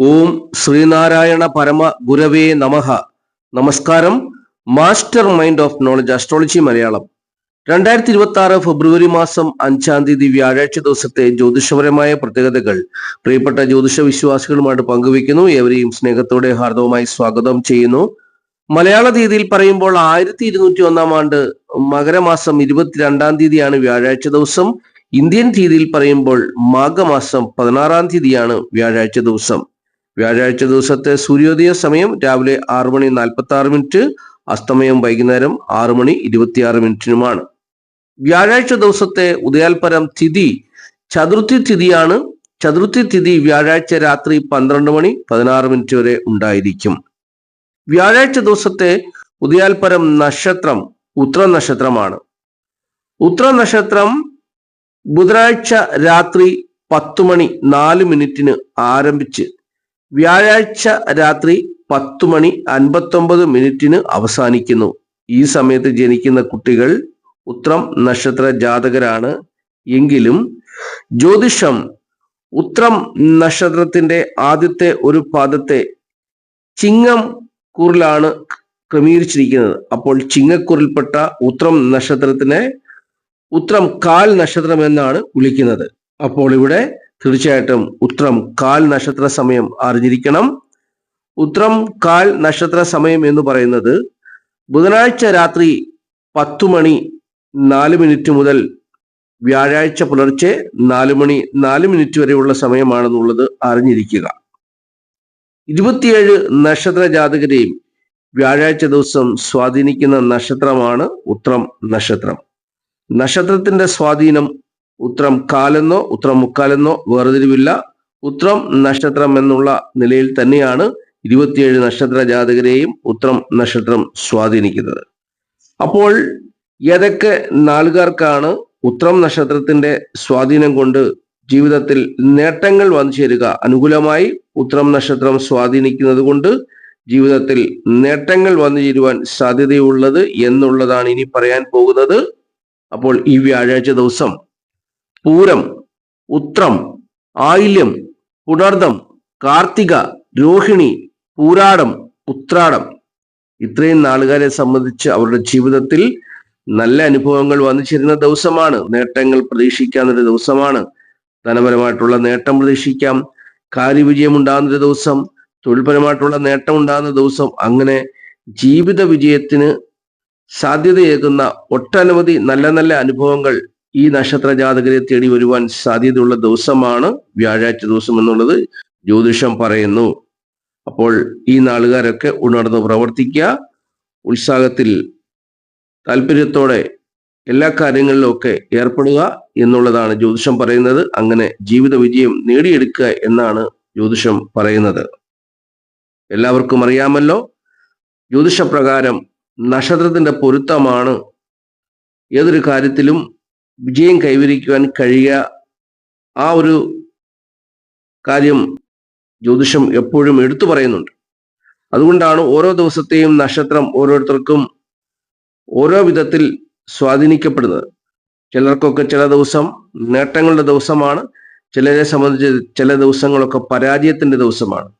ഓം ശ്രീനാരായണ പരമ ഗുരവേ നമഹ നമസ്കാരം. Master mind of knowledge astrology Malayalam. രണ്ടായിരത്തി ഇരുപത്തി ആറ് ഫെബ്രുവരി മാസം അഞ്ചാം തീയതി വ്യാഴാഴ്ച ദിവസത്തെ ജ്യോതിഷപരമായ പ്രത്യേകതകൾ പ്രിയപ്പെട്ട ജ്യോതിഷ വിശ്വാസികളുമായിട്ട് പങ്കുവയ്ക്കുന്നു. ഏവരെയും സ്നേഹത്തോടെ ഹാർദവുമായി സ്വാഗതം ചെയ്യുന്നു. മലയാള തീയതിയിൽ പറയുമ്പോൾ ആയിരത്തി ഇരുന്നൂറ്റി ഒന്നാം ആണ്ട് മകരമാസം ഇരുപത്തിരണ്ടാം തീയതിയാണ് വ്യാഴാഴ്ച ദിവസം. ഇന്ത്യൻ തീയതിയിൽ പറയുമ്പോൾ മാഘമാസം പതിനാറാം തീയതിയാണ് വ്യാഴാഴ്ച ദിവസം. വ്യാഴാഴ്ച ദിവസത്തെ സൂര്യോദയ സമയം രാവിലെ ആറ് മണി നാൽപ്പത്തി ആറ് മിനിറ്റ് അസ്തമയം വൈകുന്നേരം ആറ് മണി ഇരുപത്തിയാറ് മിനിറ്റിനുമാണ്. വ്യാഴാഴ്ച ദിവസത്തെ ഉദയാൽപരം തിഥി ചതുർത്ഥി തിഥിയാണ്. ചതുർത്ഥി തിഥി വ്യാഴാഴ്ച രാത്രി പന്ത്രണ്ട് മണി പതിനാറ് മിനിറ്റ് വരെ ഉണ്ടായിരിക്കും. വ്യാഴാഴ്ച ദിവസത്തെ ഉദയാൽപരം നക്ഷത്രം ഉത്ര നക്ഷത്രമാണ് ഉത്ര നക്ഷത്രം ബുധനാഴ്ച രാത്രി പത്ത് മണി നാല് മിനിറ്റിന് ആരംഭിച്ച് വ്യാഴാഴ്ച രാത്രി പത്തു മണി അൻപത്തൊമ്പത് മിനിറ്റിന് അവസാനിക്കുന്നു. ഈ സമയത്ത് ജനിക്കുന്ന കുട്ടികൾ ഉത്രം നക്ഷത്ര ജാതകരാണ്. എങ്കിലും ജ്യോതിഷം ഉത്രം നക്ഷത്രത്തിന്റെ ആദ്യത്തെ ഒരു പാദത്തെ ചിങ്ങം കുറിലാണ് ക്രമീകരിച്ചിരിക്കുന്നത്. അപ്പോൾ ചിങ്ങക്കുറിൽപ്പെട്ട ഉത്രം നക്ഷത്രത്തിനെ ഉത്രം കാൽ നക്ഷത്രം എന്നാണ് വിളിക്കുന്നത്. അപ്പോൾ ഇവിടെ തീർച്ചയായിട്ടും ഉത്രം കാൽ നക്ഷത്ര സമയം അറിഞ്ഞിരിക്കണം. ഉത്രം കാൽ നക്ഷത്ര സമയം എന്ന് പറയുന്നത് ബുധനാഴ്ച രാത്രി പത്തു മണി നാല് മിനിറ്റ് മുതൽ വ്യാഴാഴ്ച പുലർച്ചെ നാല് മണി നാല് മിനിറ്റ് വരെയുള്ള സമയമാണെന്നുള്ളത് അറിഞ്ഞിരിക്കുക. ഇരുപത്തിയേഴ് നക്ഷത്ര ജാതകരെയും വ്യാഴാഴ്ച ദിവസം സ്വാധീനിക്കുന്ന നക്ഷത്രമാണ് ഉത്രം നക്ഷത്രം. നക്ഷത്രത്തിന്റെ സ്വാധീനം ഉത്രം കാലെന്നോ ഉത്രം മുക്കാലെന്നോ വേർതിരിവില്ല. ഉത്രം നക്ഷത്രം എന്നുള്ള നിലയിൽ തന്നെയാണ് ഇരുപത്തിയേഴ് നക്ഷത്ര ജാതകരെയും ഉത്രം നക്ഷത്രം സ്വാധീനിക്കുന്നത്. അപ്പോൾ ഏതൊക്കെ നാളുകാർക്കാണ് ഉത്രം നക്ഷത്രത്തിന്റെ സ്വാധീനം കൊണ്ട് ജീവിതത്തിൽ നേട്ടങ്ങൾ വന്നു ചേരുക? അനുകൂലമായി ഉത്രം നക്ഷത്രം സ്വാധീനിക്കുന്നത് കൊണ്ട് ജീവിതത്തിൽ നേട്ടങ്ങൾ വന്നു ചേരുവാൻ സാധ്യതയുള്ളത് എന്നുള്ളതാണ് ഇനി പറയാൻ പോകുന്നത്. അപ്പോൾ ഈ വ്യാഴാഴ്ച ദിവസം പൂരം ഉത്രം ആയില്യം പുണർദം കാർത്തിക രോഹിണി പൂരാടം ഉത്രാടം. ഇത്രയും നാളുകാരെ സംബന്ധിച്ച് അവരുടെ ജീവിതത്തിൽ നല്ല അനുഭവങ്ങൾ വന്നു ചേരുന്ന ദിവസമാണ്. നേട്ടങ്ങൾ പ്രതീക്ഷിക്കാവുന്നൊരു ദിവസമാണ്. ധനപരമായിട്ടുള്ള നേട്ടം പ്രതീക്ഷിക്കാം. കാര്യവിജയം ഉണ്ടാകുന്നൊരു ദിവസം തൊഴിൽപരമായിട്ടുള്ള നേട്ടം ഉണ്ടാകുന്ന ദിവസം അങ്ങനെ ജീവിത വിജയത്തിന് സാധ്യതയേകുന്ന ഒട്ടനവധി നല്ല നല്ല അനുഭവങ്ങൾ ഈ നക്ഷത്ര ജാതകരെ തേടി വരുവാൻ സാധ്യതയുള്ള ദിവസമാണ് വ്യാഴാഴ്ച ദിവസം എന്നുള്ളത് ജ്യോതിഷം പറയുന്നു. അപ്പോൾ ഈ നാളുകാരൊക്കെ ഉണർന്ന് പ്രവർത്തിക്കുക. ഉത്സാഹത്തിൽ താല്പര്യത്തോടെ എല്ലാ കാര്യങ്ങളിലും ഒക്കെ ഏർപ്പെടുക എന്നുള്ളതാണ് ജ്യോതിഷം പറയുന്നത്. അങ്ങനെ ജീവിത വിജയം നേടിയെടുക്കുക എന്നാണ് ജ്യോതിഷം പറയുന്നത്. എല്ലാവർക്കും അറിയാമല്ലോ ജ്യോതിഷപ്രകാരം നക്ഷത്രത്തിന്റെ പൊരുത്തമാണ്. ഏതൊരു കാര്യത്തിലും വിജയം കൈവരിക്കുവാൻ കഴിയുക. ആ ഒരു കാര്യം ജ്യോതിഷം എപ്പോഴും എടുത്തു പറയുന്നുണ്ട്. അതുകൊണ്ടാണ് ഓരോ ദിവസത്തെയും നക്ഷത്രം ഓരോരുത്തർക്കും ഓരോ വിധത്തിൽ സ്വാധീനിക്കപ്പെടുന്നത്. ചിലർക്കൊക്കെ ചില ദിവസം നേട്ടങ്ങളുടെ ദിവസമാണ് ചിലരെ സംബന്ധിച്ച് ചില ദിവസങ്ങളൊക്കെ പരാജയത്തിന്റെ ദിവസമാണ്.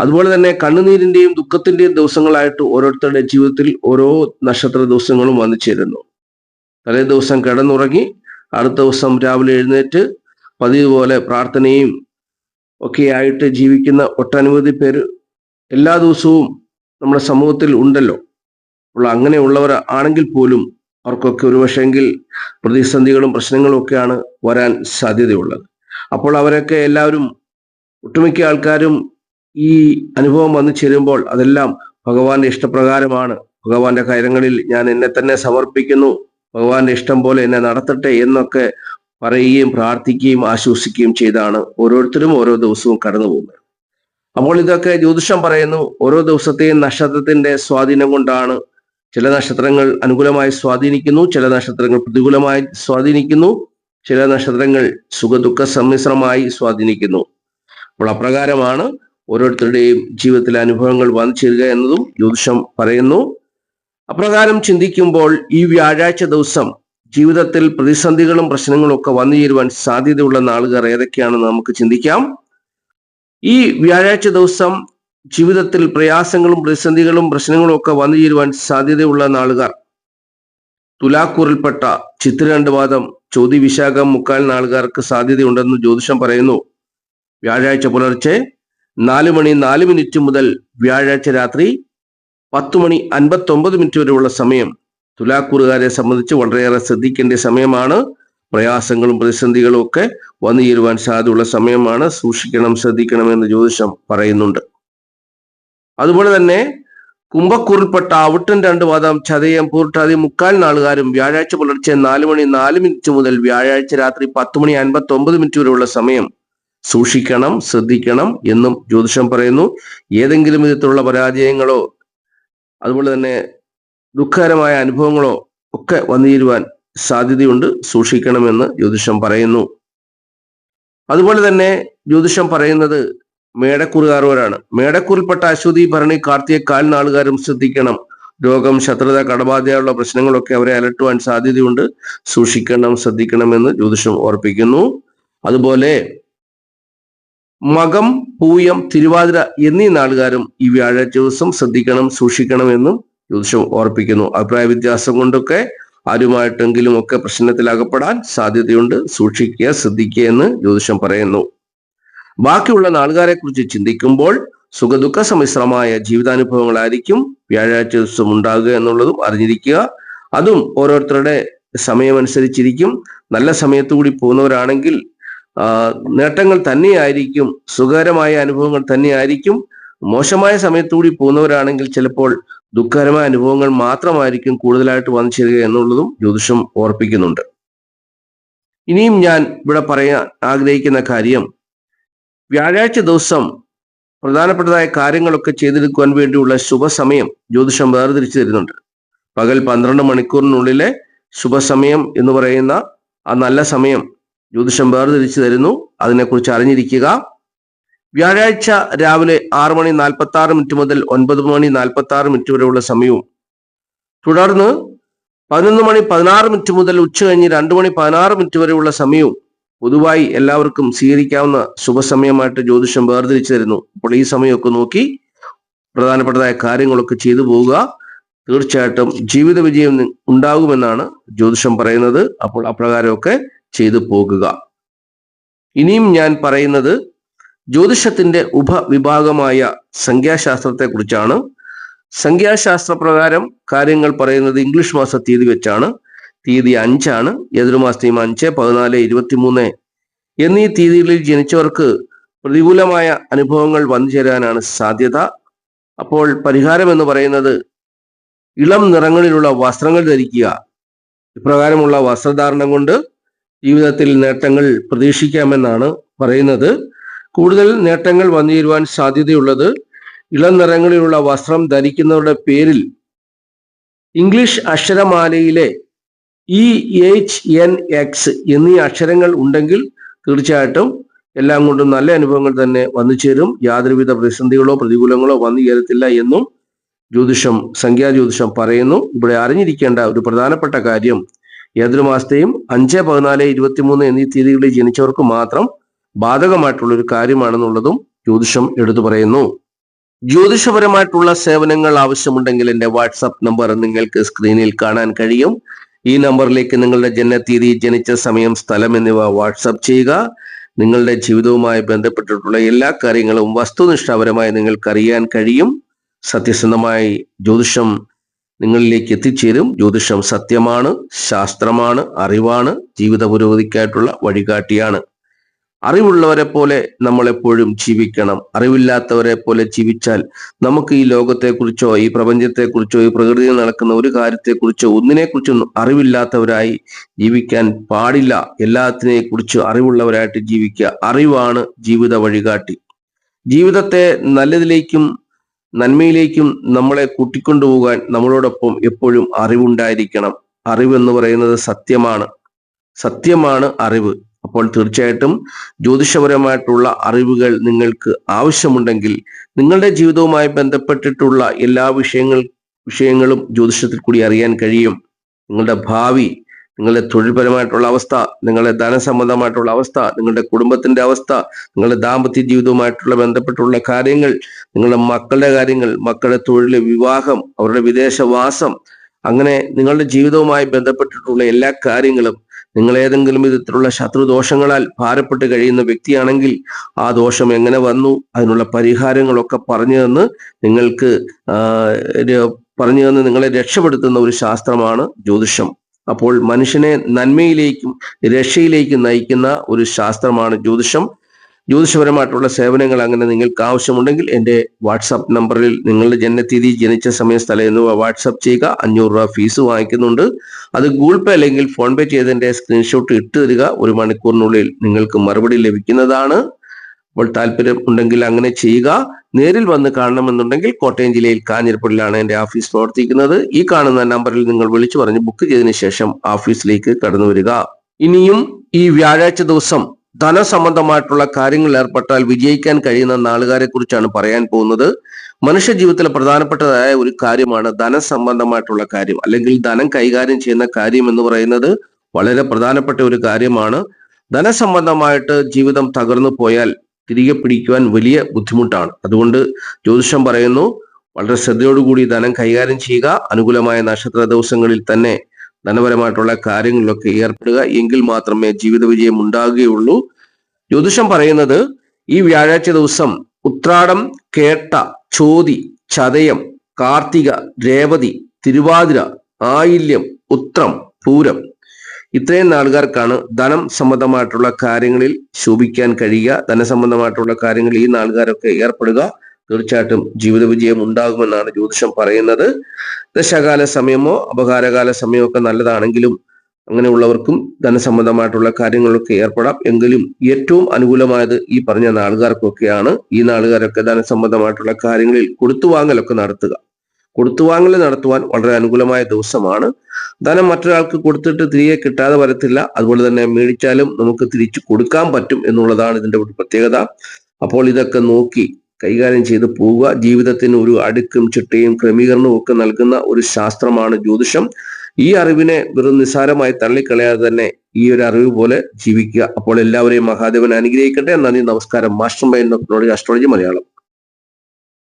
അതുപോലെ തന്നെ കണ്ണുനീരിന്റെയും ദുഃഖത്തിന്റെയും ദിവസങ്ങളായിട്ട് ഓരോരുത്തരുടെ ജീവിതത്തിൽ ഓരോ നക്ഷത്ര ദിവസങ്ങളും വന്നു ചേരുന്നു. തലേ ദിവസം കിടന്നുറങ്ങി അടുത്ത ദിവസം രാവിലെ എഴുന്നേറ്റ് പതിവ് പോലെ പ്രാർത്ഥനയും ഒക്കെയായിട്ട് ജീവിക്കുന്ന ഒട്ടനവധി പേര് എല്ലാ ദിവസവും നമ്മുടെ സമൂഹത്തിൽ ഉണ്ടല്ലോ. അപ്പോൾ അങ്ങനെയുള്ളവർ ആണെങ്കിൽ പോലും അവർക്കൊക്കെ ഒരുപക്ഷെങ്കിൽ പ്രതിസന്ധികളും പ്രശ്നങ്ങളും ഒക്കെയാണ് വരാൻ സാധ്യതയുള്ളത്. അപ്പോൾ അവരൊക്കെ എല്ലാവരും ഒട്ടുമിക്ക ആൾക്കാരും ഈ അനുഭവം വന്നു ചേരുമ്പോൾ അതെല്ലാം ഭഗവാന്റെ ഇഷ്ടപ്രകാരമാണ്. ഭഗവാന്റെ കാര്യങ്ങളിൽ ഞാൻ എന്നെ തന്നെ സമർപ്പിക്കുന്നു. ഭഗവാന്റെ ഇഷ്ടം പോലെ എന്നെ നടത്തട്ടെ എന്നൊക്കെ പറയുകയും പ്രാർത്ഥിക്കുകയും ആശ്വസിക്കുകയും ചെയ്താണ് ഓരോരുത്തരും ഓരോ ദിവസവും കടന്നു പോകുന്നത്. അപ്പോൾ ഇതൊക്കെ ജ്യോതിഷം പറയുന്നു. ഓരോ ദിവസത്തെയും നക്ഷത്രത്തിന്റെ സ്വാധീനം കൊണ്ടാണ് ചില നക്ഷത്രങ്ങൾ അനുകൂലമായി സ്വാധീനിക്കുന്നു ചില നക്ഷത്രങ്ങൾ പ്രതികൂലമായി സ്വാധീനിക്കുന്നു ചില നക്ഷത്രങ്ങൾ സുഖദുഃഖ സമ്മിശ്രമായി സ്വാധീനിക്കുന്നു. അപ്പോൾ അപ്രകാരമാണ് ഓരോരുത്തരുടെയും ജീവിതത്തിലെ അനുഭവങ്ങൾ വന്നു ചേരുക എന്നതും ജ്യോതിഷം പറയുന്നു. അപ്രകാരം ചിന്തിക്കുമ്പോൾ ഈ വ്യാഴാഴ്ച ദിവസം ജീവിതത്തിൽ പ്രതിസന്ധികളും പ്രശ്നങ്ങളും ഒക്കെ വന്നു ചേരുവാൻ സാധ്യതയുള്ള നാളുകാർ ഏതൊക്കെയാണെന്ന് നമുക്ക് ചിന്തിക്കാം. ഈ വ്യാഴാഴ്ച ദിവസം ജീവിതത്തിൽ പ്രയാസങ്ങളും പ്രതിസന്ധികളും പ്രശ്നങ്ങളും ഒക്കെ വന്നു ചേരുവാൻ സാധ്യതയുള്ള നാളുകാർ തുലാക്കൂറിൽപ്പെട്ട ചിത്രരണ്ട് വാദം ചോതി വിശാഖം മുക്കാൽ നാളുകാർക്ക് സാധ്യതയുണ്ടെന്ന് ജ്യോതിഷം പറയുന്നു. വ്യാഴാഴ്ച പുലർച്ചെ നാല് മണി നാല് മിനിറ്റ് മുതൽ വ്യാഴാഴ്ച രാത്രി പത്ത് മണി അൻപത്തി ഒമ്പത് മിനിറ്റ് വരെയുള്ള സമയം തുലാക്കൂറുകാരെ സംബന്ധിച്ച് വളരെയേറെ ശ്രദ്ധിക്കേണ്ട സമയമാണ്. പ്രയാസങ്ങളും പ്രതിസന്ധികളും ഒക്കെ വന്നു ചേരുവാൻ സാധ്യതയുള്ള സമയമാണ്. സൂക്ഷിക്കണം ശ്രദ്ധിക്കണം എന്ന് ജ്യോതിഷം പറയുന്നുണ്ട്. അതുപോലെ തന്നെ കുംഭക്കൂറിൽപ്പെട്ട അവിട്ടൻ രണ്ട് വാദം ചതയം പൂർട്ടാതി മുക്കാൽ നാളുകാരും വ്യാഴാഴ്ച പുലർച്ചെ നാല് മണി നാല് മിനിറ്റ് മുതൽ വ്യാഴാഴ്ച രാത്രി പത്ത് മണി അൻപത്തി ഒമ്പത് മിനിറ്റ് വരെയുള്ള സമയം സൂക്ഷിക്കണം ശ്രദ്ധിക്കണം എന്നും ജ്യോതിഷം പറയുന്നു. ഏതെങ്കിലും വിധത്തിലുള്ള പരാജയങ്ങളോ അതുപോലെ തന്നെ ദുഃഖകരമായ അനുഭവങ്ങളോ ഒക്കെ വന്നിരുവാൻ സാധ്യതയുണ്ട്. സൂക്ഷിക്കണമെന്ന് ജ്യോതിഷം പറയുന്നു. അതുപോലെ തന്നെ ജ്യോതിഷം പറയുന്നത് മേടക്കുറുകാരോരാണ്. മേടക്കുറിൽപ്പെട്ട അശ്വതി ഭരണി കാർത്തിക കാൽനാളുകാരും ശ്രദ്ധിക്കണം. രോഗം ശത്രുത കടബാധയുള്ള പ്രശ്നങ്ങളൊക്കെ അവരെ അലട്ടുവാൻ സാധ്യതയുണ്ട്. സൂക്ഷിക്കണം ശ്രദ്ധിക്കണമെന്ന് ജ്യോതിഷം ഓർപ്പിക്കുന്നു. അതുപോലെ മകം പൂയം തിരുവാതിര എന്നീ നാളുകാരും ഈ വ്യാഴാഴ്ച ദിവസം ശ്രദ്ധിക്കണം സൂക്ഷിക്കണമെന്നും ജ്യോതിഷം ഓർപ്പിക്കുന്നു അഭിപ്രായ വ്യത്യാസം കൊണ്ടൊക്കെ ആരുമായിട്ടെങ്കിലും ഒക്കെ പ്രശ്നത്തിൽ അകപ്പെടാൻ സാധ്യതയുണ്ട്. സൂക്ഷിക്കുക ശ്രദ്ധിക്കുക എന്ന് ജ്യോതിഷം പറയുന്നു. ബാക്കിയുള്ള നാളുകാരെ കുറിച്ച് ചിന്തിക്കുമ്പോൾ സുഖദുഃഖ സമ്മിശ്രമായ ജീവിതാനുഭവങ്ങളായിരിക്കും വ്യാഴാഴ്ച ദിവസം ഉണ്ടാകുക എന്നുള്ളതും അറിഞ്ഞിരിക്കുക. അതും ഓരോരുത്തരുടെ സമയമനുസരിച്ചിരിക്കും. നല്ല സമയത്തുകൂടി പോകുന്നവരാണെങ്കിൽ നേട്ടങ്ങൾ തന്നെയായിരിക്കും സുഖകരമായ അനുഭവങ്ങൾ തന്നെയായിരിക്കും. മോശമായ സമയത്തുകൂടി പോകുന്നവരാണെങ്കിൽ ചിലപ്പോൾ ദുഃഖകരമായ അനുഭവങ്ങൾ മാത്രമായിരിക്കും കൂടുതലായിട്ട് വന്നു ചേരുക എന്നുള്ളതും ജ്യോതിഷം ഓർപ്പിക്കുന്നുണ്ട്. ഇനിയും ഞാൻ ഇവിടെ പറയാൻ ആഗ്രഹിക്കുന്ന കാര്യം വ്യാഴാഴ്ച ദിവസം പ്രധാനപ്പെട്ടതായ കാര്യങ്ങളൊക്കെ ചെയ്തെടുക്കുവാൻ വേണ്ടിയുള്ള ശുഭസമയം ജ്യോതിഷം വേർതിരിച്ചു തരുന്നുണ്ട്. പകൽ പന്ത്രണ്ട് മണിക്കൂറിനുള്ളിലെ ശുഭസമയം എന്ന് പറയുന്ന ആ നല്ല സമയം ജ്യോതിഷം വേർതിരിച്ചു തരുന്നു. അതിനെക്കുറിച്ച് അറിഞ്ഞിരിക്കുക. വ്യാഴാഴ്ച രാവിലെ ആറ് മണി നാൽപ്പത്തി ആറ് മിനിറ്റ് മുതൽ ഒൻപത് മണി നാൽപ്പത്തി ആറ് മിനിറ്റ് വരെയുള്ള സമയവും. തുടർന്ന് പതിനൊന്ന് മണി പതിനാറ് മിനിറ്റ് മുതൽ ഉച്ച കഴിഞ്ഞ് രണ്ട് മണി പതിനാറ് മിനിറ്റ് വരെയുള്ള സമയവും പൊതുവായി എല്ലാവർക്കും സ്വീകരിക്കാവുന്ന ശുഭസമയമായിട്ട് ജ്യോതിഷം വേർതിരിച്ചു തരുന്നു. അപ്പോൾ ഈ സമയമൊക്കെ നോക്കി പ്രധാനപ്പെട്ടതായ കാര്യങ്ങളൊക്കെ ചെയ്തു പോവുക. തീർച്ചയായിട്ടും ജീവിത വിജയം ഉണ്ടാകുമെന്നാണ് ജ്യോതിഷം പറയുന്നത്. അപ്പോൾ അപ്രകാരമൊക്കെ ചെയ്തു പോകുക. ഇനിയും ഞാൻ പറയുന്നത് ജ്യോതിഷത്തിന്റെ ഉപവിഭാഗമായ സംഖ്യാശാസ്ത്രത്തെ കുറിച്ചാണ് സംഖ്യാശാസ്ത്ര പ്രകാരം കാര്യങ്ങൾ പറയുന്നത് ഇംഗ്ലീഷ് മാസ തീയതി വെച്ചാണ്. തീയതി അഞ്ചാണ്. എതിർമാസത്തെയും അഞ്ച് പതിനാല് ഇരുപത്തിമൂന്ന് എന്നീ തീയതികളിൽ ജനിച്ചവർക്ക് പ്രതികൂലമായ അനുഭവങ്ങൾ വന്നു ചേരാനാണ് സാധ്യത. അപ്പോൾ പരിഹാരം എന്ന് പറയുന്നത് ഇളം നിറങ്ങളിലുള്ള വസ്ത്രങ്ങൾ ധരിക്കുക. ഇപ്രകാരമുള്ള വസ്ത്രധാരണം കൊണ്ട് ജീവിതത്തിൽ നേട്ടങ്ങൾ പ്രതീക്ഷിക്കാമെന്നാണ് പറയുന്നത്. കൂടുതൽ നേട്ടങ്ങൾ വന്നു സാധ്യതയുള്ളത് ഇളം നിറങ്ങളിലുള്ള വസ്ത്രം ധരിക്കുന്നവരുടെ പേരിൽ. ഇംഗ്ലീഷ് അക്ഷരമാലയിലെ ഇ എച്ച് എൻ എക്സ് എന്നീ അക്ഷരങ്ങൾ ഉണ്ടെങ്കിൽ തീർച്ചയായിട്ടും എല്ലാം കൊണ്ടും നല്ല അനുഭവങ്ങൾ തന്നെ വന്നു ചേരും. യാതൊരുവിധ പ്രതിസന്ധികളോ പ്രതികൂലങ്ങളോ വന്നു ചേരത്തില്ല എന്നും ജ്യോതിഷം സംഖ്യാ ജ്യോതിഷം പറയുന്നു. ഇവിടെ അറിഞ്ഞിരിക്കേണ്ട ഒരു പ്രധാനപ്പെട്ട കാര്യം ഏതൊരു മാസത്തെയും അഞ്ച് പതിനാല് ഇരുപത്തിമൂന്ന് എന്നീ തീയതികളിൽ ജനിച്ചവർക്ക് മാത്രം ബാധകമായിട്ടുള്ള ഒരു കാര്യമാണെന്നുള്ളതും ജ്യോതിഷം എടുത്തു പറയുന്നു. ജ്യോതിഷപരമായിട്ടുള്ള സേവനങ്ങൾ ആവശ്യമുണ്ടെങ്കിൽ എന്റെ വാട്സാപ്പ് നമ്പർ നിങ്ങൾക്ക് സ്ക്രീനിൽ കാണാൻ കഴിയും. ഈ നമ്പറിലേക്ക് നിങ്ങളുടെ ജനനത്തീയതി ജനിച്ച സമയം സ്ഥലം എന്നിവ വാട്സാപ്പ് ചെയ്യുക. നിങ്ങളുടെ ജീവിതവുമായി ബന്ധപ്പെട്ടിട്ടുള്ള എല്ലാ കാര്യങ്ങളും വസ്തുനിഷ്ഠാപരമായി നിങ്ങൾക്ക് അറിയാൻ കഴിയും. സത്യസന്ധമായി ജ്യോതിഷം നിങ്ങളിലേക്ക് എത്തിച്ചേരും. ജ്യോതിഷം സത്യമാണ് ശാസ്ത്രമാണ് അറിവാണ് ജീവിത പുരോഗതിക്കായിട്ടുള്ള വഴികാട്ടിയാണ്. അറിവുള്ളവരെ പോലെ നമ്മൾ എപ്പോഴും ജീവിക്കണം. അറിവില്ലാത്തവരെ പോലെ ജീവിച്ചാൽ നമുക്ക് ഈ ലോകത്തെക്കുറിച്ചോ ഈ പ്രപഞ്ചത്തെക്കുറിച്ചോ ഈ പ്രകൃതിയിൽ നടക്കുന്ന ഒരു കാര്യത്തെക്കുറിച്ചോ ഒന്നിനെക്കുറിച്ചൊന്നും അറിവില്ലാത്തവരായി ജീവിക്കാൻ പാടില്ല. എല്ലാത്തിനെ കുറിച്ച് അറിവുള്ളവരായിട്ട് ജീവിക്കുക അറിവാണ് ജീവിത വഴികാട്ടി. ജീവിതത്തെ നല്ലതിലേക്കും നന്മയിലേക്കും നമ്മളെ കൂട്ടിക്കൊണ്ടുപോകാൻ നമ്മളോടൊപ്പം എപ്പോഴും അറിവുണ്ടായിരിക്കണം. അറിവ് എന്ന് പറയുന്നത് സത്യമാണ്. സത്യമാണ് അറിവ്. അപ്പോൾ തീർച്ചയായിട്ടും ജ്യോതിഷപരമായിട്ടുള്ള അറിവുകൾ നിങ്ങൾക്ക് ആവശ്യമുണ്ടെങ്കിൽ നിങ്ങളുടെ ജീവിതവുമായി ബന്ധപ്പെട്ടിട്ടുള്ള എല്ലാ വിഷയങ്ങൾ വിഷയങ്ങളും ജ്യോതിഷത്തിൽ കൂടി അറിയാൻ കഴിയും. നിങ്ങളുടെ ഭാവി നിങ്ങളുടെ തൊഴിൽപരമായിട്ടുള്ള അവസ്ഥ നിങ്ങളുടെ ധനസംബന്ധമായിട്ടുള്ള അവസ്ഥ നിങ്ങളുടെ കുടുംബത്തിന്റെ അവസ്ഥ നിങ്ങളുടെ ദാമ്പത്യ ജീവിതവുമായിട്ടുള്ള ബന്ധപ്പെട്ടുള്ള കാര്യങ്ങൾ നിങ്ങളുടെ മക്കളുടെ കാര്യങ്ങൾ മക്കളുടെ തൊഴിൽ വിവാഹം അവരുടെ വിദേശവാസം അങ്ങനെ നിങ്ങളുടെ ജീവിതവുമായി ബന്ധപ്പെട്ടിട്ടുള്ള എല്ലാ കാര്യങ്ങളും നിങ്ങൾ ഏതെങ്കിലും വിധത്തിലുള്ള ശത്രുദോഷങ്ങളാൽ ഭാരപ്പെട്ട് കഴിയുന്ന വ്യക്തിയാണെങ്കിൽ ആ ദോഷം എങ്ങനെ വന്നു അതിനുള്ള പരിഹാരങ്ങളൊക്കെ പറഞ്ഞു തന്ന് നിങ്ങൾക്ക് പറഞ്ഞു തന്ന് നിങ്ങളെ രക്ഷപ്പെടുത്തുന്ന ഒരു ശാസ്ത്രമാണ് ജ്യോതിഷം. അപ്പോൾ മനുഷ്യനെ നന്മയിലേക്കും രക്ഷയിലേക്കും നയിക്കുന്ന ഒരു ശാസ്ത്രമാണ് ജ്യോതിഷം. ജ്യോതിഷപരമായിട്ടുള്ള സേവനങ്ങൾ അങ്ങനെ നിങ്ങൾക്ക് ആവശ്യമുണ്ടെങ്കിൽ എന്റെ വാട്സാപ്പ് നമ്പറിൽ നിങ്ങളുടെ ജനനത്തീയതി ജനിച്ച സമയ സ്ഥലം എന്നിവ വാട്സാപ്പ് ചെയ്യുക. അഞ്ഞൂറ് രൂപ ഫീസ് വാങ്ങിക്കുന്നുണ്ട്. അത് ഗൂഗിൾ പേ അല്ലെങ്കിൽ ഫോൺ പേ ചെയ്തതിന്റെ സ്ക്രീൻഷോട്ട് ഇട്ട് തരിക. ഒരു മണിക്കൂറിനുള്ളിൽ നിങ്ങൾക്ക് മറുപടി ലഭിക്കുന്നതാണ്. അപ്പോൾ താല്പര്യം ഉണ്ടെങ്കിൽ അങ്ങനെ ചെയ്യുക. നേരിൽ വന്ന് കാണണമെന്നുണ്ടെങ്കിൽ കോട്ടയം ജില്ലയിൽ കാഞ്ഞിരപ്പള്ളിയിലാണ് എന്റെ ഓഫീസ് പ്രവർത്തിക്കുന്നത്. ഈ കാണുന്ന നമ്പറിൽ നിങ്ങൾ വിളിച്ചു പറഞ്ഞ് ബുക്ക് ചെയ്തതിനു ശേഷം ഓഫീസിലേക്ക് കടന്നു വരിക. ഇനിയും ഈ വ്യാഴാഴ്ച ദിവസം ധനസംബന്ധമായിട്ടുള്ള കാര്യങ്ങളിൽ ഏർപ്പെട്ടാൽ വിജയിക്കാൻ കഴിയുന്ന നാളുകാരെ കുറിച്ചാണ് പറയാൻ പോകുന്നത്. മനുഷ്യ ജീവിതത്തിലെ പ്രധാനപ്പെട്ടതായ ഒരു കാര്യമാണ് ധനസംബന്ധമായിട്ടുള്ള കാര്യം അല്ലെങ്കിൽ ധനം കൈകാര്യം ചെയ്യുന്ന കാര്യം എന്ന് പറയുന്നത് വളരെ പ്രധാനപ്പെട്ട ഒരു കാര്യമാണ്. ധനസംബന്ധമായിട്ട് ജീവിതം തകർന്നു പോയാൽ തിരികെ പിടിക്കുവാൻ വലിയ ബുദ്ധിമുട്ടാണ്. അതുകൊണ്ട് ജ്യോതിഷം പറയുന്നു വളരെ ശ്രദ്ധയോടുകൂടി ധനം കൈകാര്യം ചെയ്യുക അനുകൂലമായ നക്ഷത്ര ദിവസങ്ങളിൽ തന്നെ ധനപരമായിട്ടുള്ള കാര്യങ്ങളിലൊക്കെ ഏർപ്പെടുക എങ്കിൽ മാത്രമേ ജീവിത വിജയം ഉണ്ടാകുകയുള്ളൂ. ജ്യോതിഷം പറയുന്നത് ഈ വ്യാഴാഴ്ച ദിവസം ഉത്രാടം കേട്ട ചോതി ചതയം കാർത്തിക രേവതി തിരുവാതിര ആയില്യം ഉത്രം പൂരം ഇത്രയും നാളുകാർക്കാണ് ധനം സംബന്ധമായിട്ടുള്ള കാര്യങ്ങളിൽ ശോഭിക്കാൻ കഴിയുക. ധനസംബന്ധമായിട്ടുള്ള കാര്യങ്ങൾ ഈ നാളുകാരൊക്കെ ഏർപ്പെടുക. തീർച്ചയായിട്ടും ജീവിത വിജയം ഉണ്ടാകുമെന്നാണ് ജ്യോതിഷം പറയുന്നത്. ദശകാല സമയമോ അപകാരകാല സമയമോ ഒക്കെ നല്ലതാണെങ്കിലും അങ്ങനെയുള്ളവർക്കും ധനസംബന്ധമായിട്ടുള്ള കാര്യങ്ങളിലൊക്കെ ഏർപ്പെടാം. എങ്കിലും ഏറ്റവും അനുകൂലമായത് ഈ പറഞ്ഞ നാളുകാർക്കൊക്കെയാണ് ഈ നാളുകാരൊക്കെ ധനസംബന്ധമായിട്ടുള്ള കാര്യങ്ങളിൽ കൊടുത്തുവാങ്ങലൊക്കെ നടത്തുക. കൊടുത്തുവാങ്ങൽ നടത്തുവാൻ വളരെ അനുകൂലമായ ദിവസമാണ്. ധനം മറ്റൊരാൾക്ക് കൊടുത്തിട്ട് തിരികെ കിട്ടാതെ വരത്തില്ല. അതുപോലെ തന്നെ മേടിച്ചാലും നമുക്ക് തിരിച്ചു കൊടുക്കാൻ പറ്റും എന്നുള്ളതാണ് ഇതിന്റെ ഒരു പ്രത്യേകത. അപ്പോൾ ഇതൊക്കെ നോക്കി കൈകാര്യം ചെയ്ത് പോവുക. ജീവിതത്തിന് ഒരു അടുക്കും ചിട്ടയും ക്രമീകരണവും ഒക്കെ നൽകുന്ന ഒരു ശാസ്ത്രമാണ് ജ്യോതിഷം. ഈ അറിവിനെ വെറും നിസ്സാരമായി തള്ളിക്കളയാതെ തന്നെ ഈ ഒരു അറിവ് പോലെ ജീവിക്കുക. അപ്പോൾ എല്ലാവരെയും മഹാദേവൻ അനുഗ്രഹിക്കട്ടെ. നന്ദി നമസ്കാരം. Master mind of astrology Malayalam.